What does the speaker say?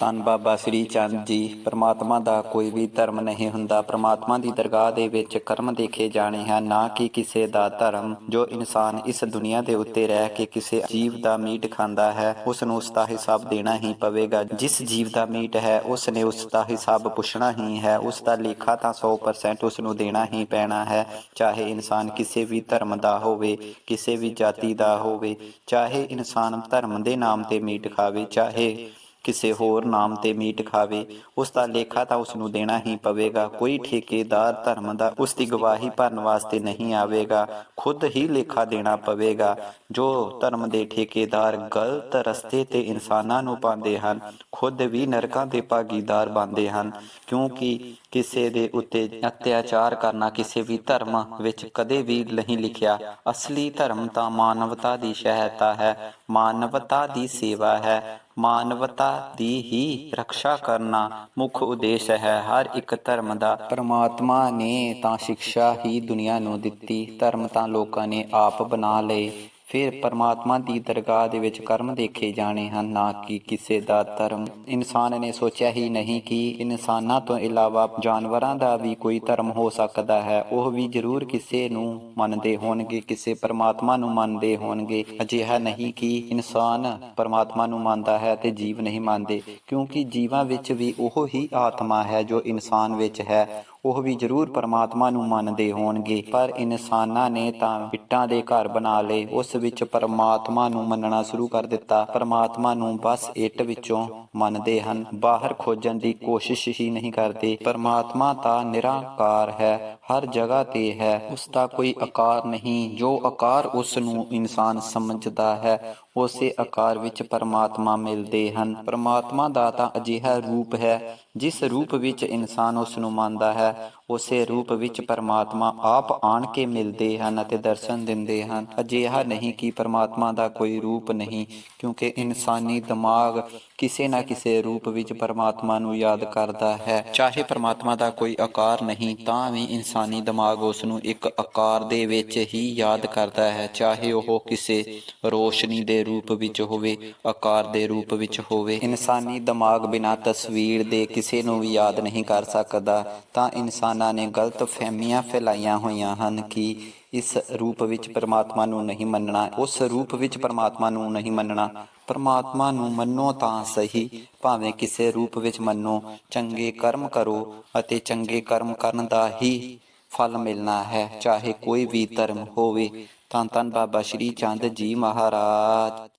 ਧੰਨ ਬਾਬਾ ਸ੍ਰੀ ਚੰਦ ਜੀ, ਪ੍ਰਮਾਤਮਾ ਦਾ ਕੋਈ ਵੀ ਧਰਮ ਨਹੀਂ ਹੁੰਦਾ। ਪ੍ਰਮਾਤਮਾ ਦੀ ਦਰਗਾਹ ਦੇ ਵਿੱਚ ਕਰਮ ਦੇਖੇ ਜਾਣੇ ਹਨ, ਨਾ ਕਿ ਕਿਸੇ ਦਾ ਧਰਮ, ਜੋ ਇਨਸਾਨ ਇਸ ਦੁਨੀਆ ਦੇ ਉੱਤੇ ਰਹਿ ਕੇ ਕਿਸੇ ਜੀਵ ਦਾ ਮੀਟ ਖਾਂਦਾ ਹੈ ਉਸ ਨੂੰ ਉਸ ਦਾ ਹਿਸਾਬ ਦੇਣਾ ਹੀ ਪਵੇਗਾ। ਜਿਸ ਜੀਵ ਦਾ ਮੀਟ ਹੈ ਉਸ ਨੇ ਉਸ ਦਾ ਹਿਸਾਬ ਪੁੱਛਣਾ ਹੀ ਹੈ ਉਸ ਦਾ ਲੇਖਾ ਤਾਂ 100% ਉਸ ਨੂੰ ਦੇਣਾ ਹੀ ਪੈਣਾ ਹੈ। ਚਾਹੇ ਇਨਸਾਨ ਕਿਸੇ ਵੀ ਧਰਮ ਦਾ ਹੋਵੇ, ਕਿਸੇ ਵੀ ਜਾਤੀ ਦਾ ਹੋਵੇ, ਚਾਹੇ ਇਨਸਾਨ ਧਰਮ ਦੇ ਨਾਮ ਤੇ ਮੀਟ ਖਾਵੇ, ਚਾਹੇ ਕਿਸੇ ਹੋਰ ਨਾਮ ਤੇ ਮੀਟ ਖਾਵੇ, ਉਸ ਦਾ ਲੇਖਾ ਤਾਂ ਉਸ ਨੂੰ ਦੇਣਾ ਹੀ ਪਵੇਗਾ। ਕੋਈ ਠੇਕੇਦਾਰ ਧਰਮ ਦਾ ਉਸ ਦੀ ਗਵਾਹੀ ਭਰਨ ਵਾਸਤੇ ਨਹੀਂ ਆਵੇਗਾ। ਖੁਦ ਹੀ ਲੇਖਾ ਦੇਣਾ ਪਵੇਗਾ। ਜੋ ਧਰਮ ਦੇ ਠੇਕੇਦਾਰ ਗਲਤ ਰਸਤੇ ਤੇ ਇਨਸਾਨਾਂ ਨੂੰ ਪਾਉਂਦੇ ਹਨ, ਖੁਦ ਵੀ ਨਰਕਾਂ ਦੇ ਭਾਗੀਦਾਰ ਬਣਦੇ ਹਨ, ਕਿਉਂਕਿ ਕਿਸੇ ਦੇ ਉੱਤੇ ਅਤਿਆਚਾਰ ਕਰਨਾ ਕਿਸੇ ਵੀ ਧਰਮ ਵਿੱਚ ਕਦੇ ਵੀ ਨਹੀਂ ਲਿਖਿਆ। ਅਸਲੀ ਧਰਮ ਤਾਂ ਮਾਨਵਤਾ ਦੀ ਸਹਾਇਤਾ ਹੈ। ਮਾਨਵਤਾ ਦੀ ਸੇਵਾ ਹੈ। ਮਾਨਵਤਾ ਦੀ ਹੀ ਰੱਖਿਆ ਕਰਨਾ ਮੁੱਖ ਉਦੇਸ਼ ਹੈ। ਹਰ ਇੱਕ ਧਰਮ ਦਾ ਪਰਮਾਤਮਾ ਨੇ ਤਾਂ ਸਿੱਖਿਆ ਹੀ ਦੁਨੀਆ ਨੂੰ ਦਿੱਤੀ। ਧਰਮ ਤਾਂ ਲੋਕਾਂ ਨੇ ਆਪ ਬਣਾ ਲਏ। ਫਿਰ ਪਰਮਾਤਮਾ ਦੀ ਦਰਗਾਹ ਦੇ ਵਿੱਚ ਕਰਮ ਦੇਖੇ ਜਾਣੇ ਹਨ, ਨਾ ਕਿ ਕਿਸੇ ਦਾ ਧਰਮ। ਇਨਸਾਨ ਨੇ ਸੋਚਿਆ ਹੀ ਨਹੀਂ ਕਿ ਇਨਸਾਨਾਂ ਤੋਂ ਇਲਾਵਾ ਜਾਨਵਰਾਂ ਦਾ ਵੀ ਕੋਈ ਧਰਮ ਹੋ ਸਕਦਾ ਹੈ। ਉਹ ਵੀ ਜ਼ਰੂਰ ਕਿਸੇ ਨੂੰ ਮੰਨਦੇ ਹੋਣਗੇ, ਕਿਸੇ ਪਰਮਾਤਮਾ ਨੂੰ ਮੰਨਦੇ ਹੋਣਗੇ। ਅਜਿਹਾ ਨਹੀਂ ਕਿ ਇਨਸਾਨ ਪਰਮਾਤਮਾ ਨੂੰ ਮੰਨਦਾ ਹੈ ਤੇ ਜੀਵ ਨਹੀਂ ਮੰਨਦੇ, ਕਿਉਂਕਿ ਜੀਵਾਂ ਵਿੱਚ ਵੀ ਉਹ ਹੀ ਆਤਮਾ ਹੈ ਜੋ ਇਨਸਾਨ ਵਿੱਚ ਹੈ। ਉਹ ਵੀ ਜ਼ਰੂਰ ਪਰਮਾਤਮਾ ਨੂੰ ਮੰਨਦੇ ਹੋਣਗੇ, ਪਰ ਇਨਸਾਨਾਂ ਨੇ ਤਾਂ ਇੱਟਾਂ ਦੇ ਘਰ ਬਣਾ ਲਏ, ਉਸ ਵਿੱਚ ਪਰਮਾਤਮਾ ਨੂੰ ਮੰਨਣਾ ਸ਼ੁਰੂ ਕਰ ਦਿੱਤਾ। ਪਰਮਾਤਮਾ ਨੂੰ ਬਸ ਇੱਟ ਵਿੱਚੋਂ ਮੰਨਦੇ ਹਨ, ਬਾਹਰ ਖੋਜਣ ਦੀ ਕੋਸ਼ਿਸ਼ ਹੀ ਨਹੀਂ ਕਰਦੇ। ਪਰਮਾਤਮਾ ਤਾਂ ਨਿਰਾਕਾਰ ਹੈ, ਹਰ ਜਗ੍ਹਾ ਤੇ ਹੈ, ਉਸ ਦਾ ਕੋਈ ਆਕਾਰ ਨਹੀਂ। ਜੋ ਆਕਾਰ ਉਸ ਨੂੰ ਇਨਸਾਨ ਸਮਝਦਾ ਹੈ, ਉਸੇ ਆਕਾਰ ਵਿੱਚ ਪਰਮਾਤਮਾ ਮਿਲਦੇ ਹਨ। ਪਰਮਾਤਮਾ ਦਾ ਤਾਂ ਅਜਿਹਾ ਰੂਪ ਹੈ, ਜਿਸ ਰੂਪ ਵਿੱਚ ਇਨਸਾਨ ਉਸ ਨੂੰ ਮੰਨਦਾ ਹੈ। ਉਸੇ ਰੂਪ ਵਿੱਚ ਪਰਮਾਤਮਾ ਆਪ ਆਣ ਕੇ ਮਿਲਦੇ ਹਨ ਅਤੇ ਦਰਸ਼ਨ ਦਿੰਦੇ ਹਨ। ਅਜਿਹਾ ਨਹੀਂ ਕਿ ਪਰਮਾਤਮਾ ਦਾ ਕੋਈ ਰੂਪ ਨਹੀਂ, ਕਿਉਂਕਿ ਇਨਸਾਨੀ ਦਿਮਾਗ ਕਿਸੇ ਨਾ ਕਿਸੇ ਰੂਪ ਵਿੱਚ ਪਰਮਾਤਮਾ ਨੂੰ ਯਾਦ ਕਰਦਾ ਹੈ। ਚਾਹੇ ਪਰਮਾਤਮਾ ਦਾ ਕੋਈ ਆਕਾਰ ਨਹੀਂ, ਤਾਂ ਵੀ ਇਨਸਾਨੀ ਦਿਮਾਗ ਉਸ ਨੂੰ ਇੱਕ ਆਕਾਰ ਦੇ ਵਿੱਚ ਹੀ ਯਾਦ ਕਰਦਾ ਹੈ। ਚਾਹੇ ਉਹ ਕਿਸੇ ਰੋਸ਼ਨੀ ਦੇ ਰੂਪ ਵਿੱਚ ਹੋਵੇ, ਆਕਾਰ ਦੇ ਰੂਪ ਵਿੱਚ ਹੋਵੇ। ਇਨਸਾਨੀ ਦਿਮਾਗ ਬਿਨਾਂ ਤਸਵੀਰ ਦੇ ਕਿਸੇ ਨੂੰ ਵੀ ਯਾਦ ਨਹੀਂ ਕਰ ਸਕਦਾ, ਤਾਂ ਇਨਸਾਨਾਂ ਨੇ ਗਲਤ ਫਹਿਮੀਆਂ ਫੈਲਾਈਆਂ ਹੋਈਆਂ ਹਨ ਕਿ ਇਸ ਰੂਪ ਵਿੱਚ ਪਰਮਾਤਮਾ ਨੂੰ ਨਹੀਂ ਮੰਨਣਾ, ਉਸ ਰੂਪ ਵਿੱਚ ਪਰਮਾਤਮਾ ਨੂੰ ਨਹੀਂ ਮੰਨਣਾ। ਪਰਮਾਤਮਾ ਨੂੰ ਮੰਨੋ ਤਾਂ ਸਹੀ, ਭਾਵੇਂ ਕਿਸੇ ਰੂਪ ਵਿੱਚ ਮੰਨੋ, ਚੰਗੇ ਕਰਮ ਕਰੋ ਅਤੇ ਚੰਗੇ ਕਰਮ ਕਰਨ ਦਾ ਹੀ ਫਲ ਮਿਲਣਾ ਹੈ, ਚਾਹੇ ਕੋਈ ਵੀ ਧਰਮ ਹੋਵੇ। ਤਾਂ ਧੰਨ ਬਾਬਾ ਸ਼੍ਰੀ ਚੰਦ ਜੀ ਮਹਾਰਾਜ।